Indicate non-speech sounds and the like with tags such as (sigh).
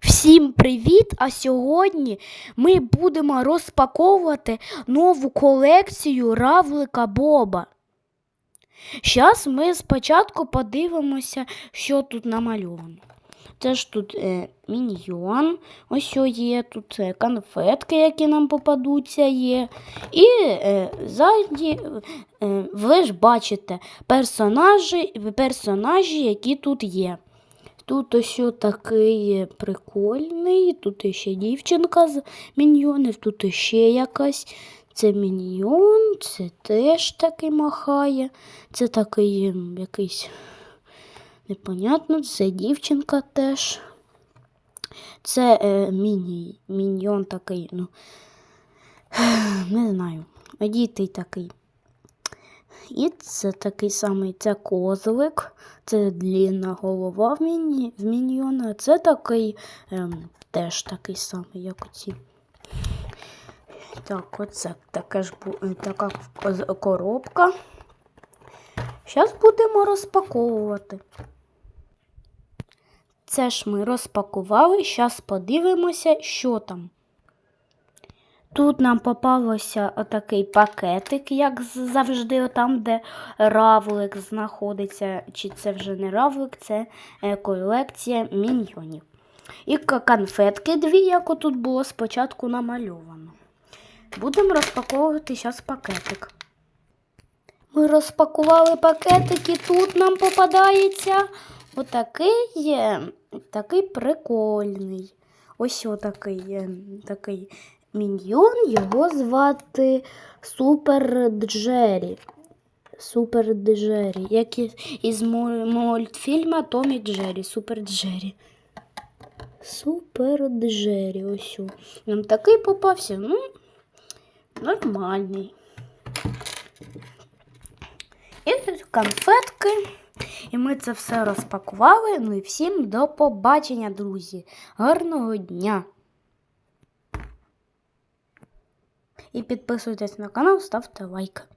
Всім привіт! А сьогодні ми будемо розпаковувати нову колекцію Равлика Боба. Зараз ми спочатку подивимося, що тут намальовано. Це ж тут е, міньйон, ось є, тут е, конфетки, які нам попадуться, є. І е, ззаді е, ви ж бачите персонажі, персонажі, які тут є. Тут ось такий прикольний, тут ще дівчинка з міньйонів, тут ще якась. Це міньйон, це теж такий махає. Це такий якийсь непонятно, це дівчинка теж. Це е, міні, міньйон такий, ну, (sighs) не знаю, одітий такий. І це такий самий це козлик, це длінна голова в, міні, в міньйона, це такий ем, теж такий самий, як оці. Так, оце така ж е, така коробка. Зараз будемо розпаковувати. Це ж ми розпакували, зараз подивимося, що там. Тут нам попалося отакий пакетик, як завжди, там, де равлик знаходиться. Чи це вже не равлик, це е, колекція міньйонів. І конфетки дві, як отут було спочатку намальовано. Будемо розпаковувати зараз пакетик. Ми розпакували пакетик і тут нам попадається отакий, е, такий прикольний. Ось отакий е, такий міньйон, його звати Супер Джері. Супер Джері, як із, мультфільма Том і Джері. Супер Джері. Супер Джері. Ось. о. Нам такий попався. Ну, нормальний. І конфетки. І ми це все розпакували. Ну і всім до побачення, друзі. Гарного дня! І підписуйтесь на канал, ставте лайк.